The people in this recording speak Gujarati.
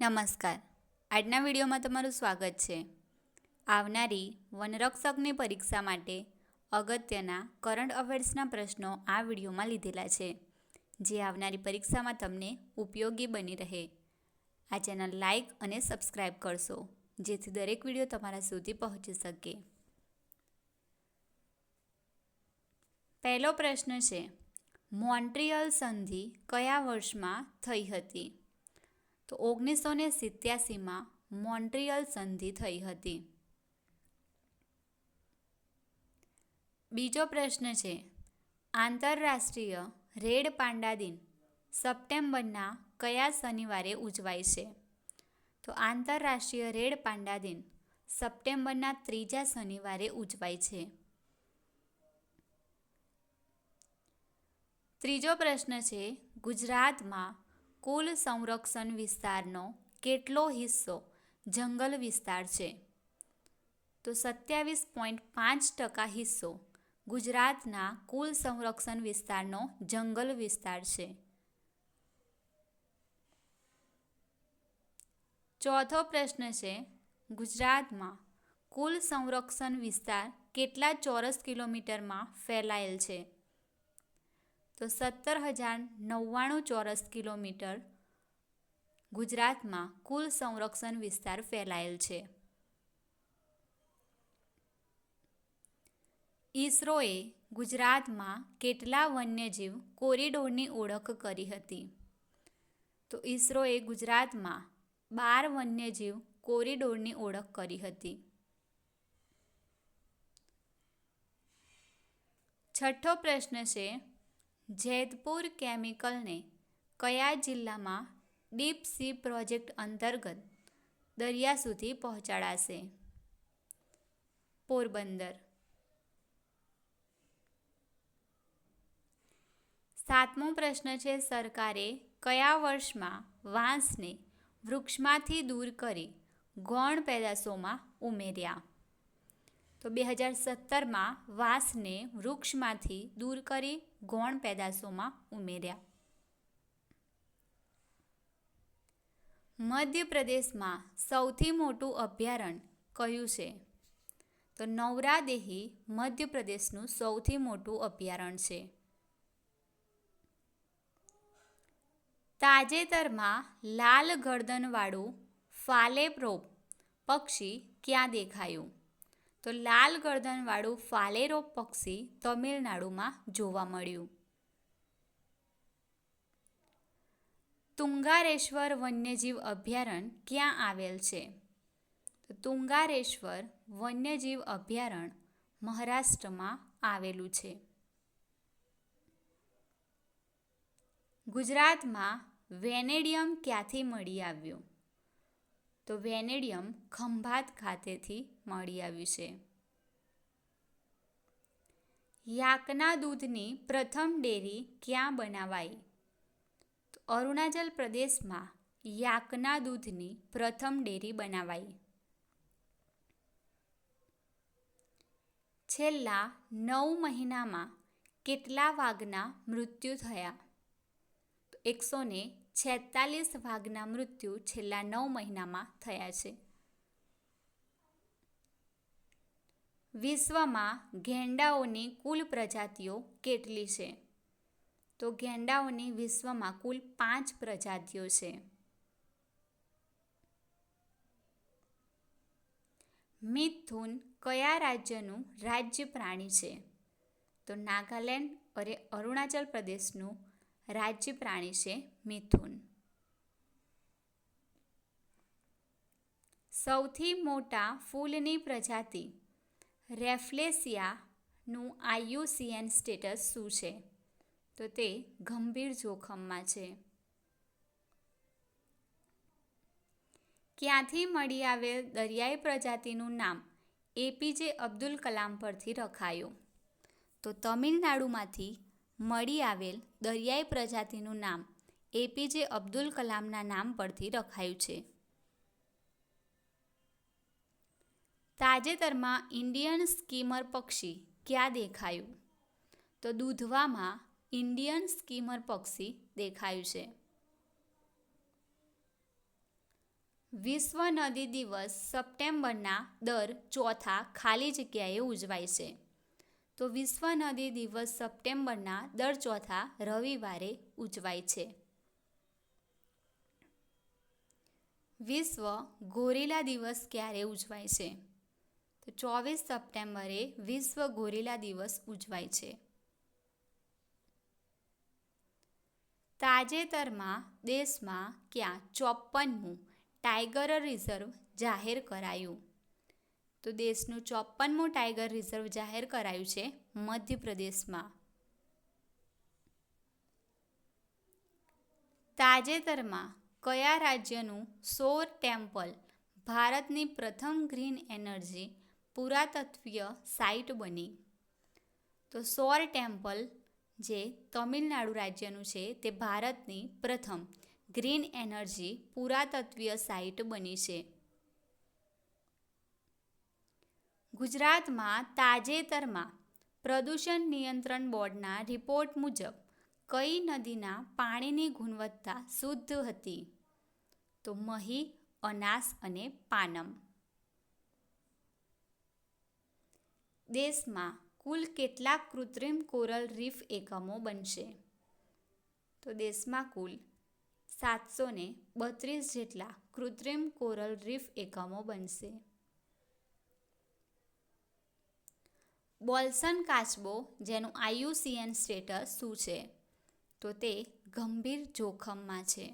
નમસ્કાર. આજના વિડીયોમાં તમારું સ્વાગત છે. આવનારી વનરક્ષકની પરીક્ષા માટે અગત્યના કરંટ અફેર્સના પ્રશ્નો આ વિડીયોમાં લીધેલા છે. જે આવનારી પરીક્ષામાં તમને ઉપયોગી બની રહે. આ ચેનલ લાઇક અને સબસ્ક્રાઈબ કરશો, જેથી દરેક વીડિયો તમારા સુધી પહોંચી શકે. પહેલો પ્રશ્ન છે, મોન્ટ્રિયલ સંધિ કયા વર્ષમાં થઈ હતી? તો ઓગણીસો ને સિત્યાસીમાં મોન્ટ્રિયલ સંધિ થઈ હતી. બીજો પ્રશ્ન છે, આંતરરાષ્ટ્રીય રેડ પાંડા દિન સપ્ટેમ્બરના કયા શનિવારે ઉજવાય છે? તો આંતરરાષ્ટ્રીય રેડ પાંડા દિન સપ્ટેમ્બરના ત્રીજા શનિવારે ઉજવાય છે. ત્રીજો પ્રશ્ન છે, ગુજરાતમાં કુલ સંરક્ષણ વિસ્તારનો કેટલો હિસ્સો જંગલ વિસ્તાર છે? તો સત્યાવીસ પોઈન્ટ પાંચ ટકા હિસ્સો ગુજરાતના કુલ સંરક્ષણ વિસ્તારનો જંગલ વિસ્તાર છે. ચોથો પ્રશ્ન છે, ગુજરાતમાં કુલ સંરક્ષણ વિસ્તાર કેટલા ચોરસ કિલોમીટરમાં ફેલાયેલ છે? તો સત્તર હજાર નવ્વાણું ચોરસ કિલોમીટર ગુજરાતમાં કુલ સંરક્ષણ વિસ્તાર ફેલાયેલ છે. ઈસરોએ ગુજરાતમાં કેટલા વન્યજીવ કોરિડોરની ઓળખ કરી હતી? તો ઈસરોએ ગુજરાતમાં બાર વન્યજીવ કોરિડોરની ઓળખ કરી હતી. છઠ્ઠો પ્રશ્ન છે જેતપુર કેમિકલને કયા જિલ્લામાં ડીપ સી પ્રોજેક્ટ અંતર્ગત દરિયા સુધી પહોંચાડાશે? પોરબંદર. સાતમો પ્રશ્ન છે, સરકારે કયા વર્ષમાં વાંસને વૃક્ષમાંથી દૂર કરી ગૌણ પેદાશોમાં ઉમેર્યા? તો બે હજાર સત્તરમાં વાંસને વૃક્ષમાંથી દૂર કરી ગૌણ પેદાશોમાં ઉમેર્યા. મધ્યપ્રદેશમાં સૌથી મોટું અભયારણ્ય કયું છે? તો નવરાદેહી મધ્યપ્રદેશનું સૌથી મોટું અભયારણ્ય છે. તાજેતરમાં લાલ ગરદનવાળું ફાલેપ્રોપ પક્ષી ક્યાં દેખાયું? તો લાલ ગરદનવાળું ફાલેરો પક્ષી તમિલનાડુમાં જોવા મળ્યું. તુંગારેશ્વર વન્યજીવ અભયારણ્ય ક્યાં આવેલ છે? તો તુંગારેશ્વર વન્યજીવ અભયારણ્ય મહારાષ્ટ્રમાં આવેલું છે. ગુજરાતમાં વેનેડિયમ ક્યાંથી મળી આવ્યું? તો વેનેડિયમ ખંભાત ખાતેથી મળી આવ્યું છે. યાકના દૂધની પ્રથમ ડેરી ક્યાં બનાવાઈ? અરુણાચલ પ્રદેશમાં યાકના દૂધની પ્રથમ ડેરી બનાવાઈ. છેલ્લા નવ મહિનામાં કેટલા વાઘના મૃત્યુ થયા? એકસો ને છેતાલીસ વાઘના મૃત્યુ છેલ્લા નવ મહિનામાં થયા છે. વિશ્વમાં ગેંડાઓની કુલ પ્રજાતિઓ કેટલી છે? તો ગેંડાઓની વિશ્વમાં કુલ પાંચ પ્રજાતિઓ છે. મિથુન કયા રાજ્યનું રાજ્ય પ્રાણી છે? તો નાગાલેન્ડ અને અરુણાચલ પ્રદેશનું રાજ્ય પ્રાણી છે મિથુન. સૌથી મોટા ફૂલની પ્રજાતિ રેફ્લેસિયાનું આયુસીએન સ્ટેટસ શું છે? તો તે ગંભીર જોખમમાં છે. ક્યાંથી મળી આવેલ દરિયાઈ પ્રજાતિનું નામ એપીજે અબ્દુલ કલામ પરથી રખાયું? તો તમિલનાડુમાંથી મળી આવેલ દરિયાઈ પ્રજાતિનું નામ એપીજે અબ્દુલ કલામના નામ પરથી રખાયું છે. તાજેતરમાં ઇન્ડિયન સ્કીમર પક્ષી ક્યાં દેખાયું? તો દૂધવામાં ઇન્ડિયન સ્કીમર પક્ષી દેખાયું છે. વિશ્વ નદી દિવસ સપ્ટેમ્બરના દર ચોથા ખાલી જગ્યાએ ઉજવાય છે. તો વિશ્વ નદી દિવસ સપ્ટેમ્બરના દર ચોથા રવિવારે ઉજવાય છે. વિશ્વ ગોરેલા દિવસ ક્યારે ઉજવાય છે? તો ચોવીસ સપ્ટેમ્બરે વિશ્વ ગોરેલા દિવસ ઉજવાય છે. તાજેતરમાં દેશમાં ક્યાં ચોપ્પનમું ટાઈગર રિઝર્વ જાહેર કરાયું? તો દેશનું ચોપ્પનમું ટાઈગર રિઝર્વ જાહેર કરાયું છે મધ્યપ્રદેશમાં. તાજેતરમાં કયા રાજ્યનું સૌર ટેમ્પલ ભારતની પ્રથમ ગ્રીન એનર્જી પુરાતત્વીય સાઇટ બની? તો સૌર ટેમ્પલ જે તમિલનાડુ રાજ્યનું છે તે ભારતની પ્રથમ ગ્રીન એનર્જી પુરાતત્વીય સાઇટ બની છે. ગુજરાતમાં તાજેતરમાં પ્રદૂષણ નિયંત્રણ બોર્ડના રિપોર્ટ મુજબ કઈ નદીના પાણીની ગુણવત્તા શુદ્ધ હતી? તો મહી, અનાસ અને પાનમ. દેશમાં કુલ કેટલા કૃત્રિમ કોરલ રીફ એકમો બનશે? તો દેશમાં કુલ સાતસો બત્રીસ જેટલા કૃત્રિમ કોરલ રીફ એકમો બનશે. બોલ્સન કાચબો જેનું આયુસીએન સ્ટેટસ શું છે? તો તે ગંભીર જોખમમાં છે.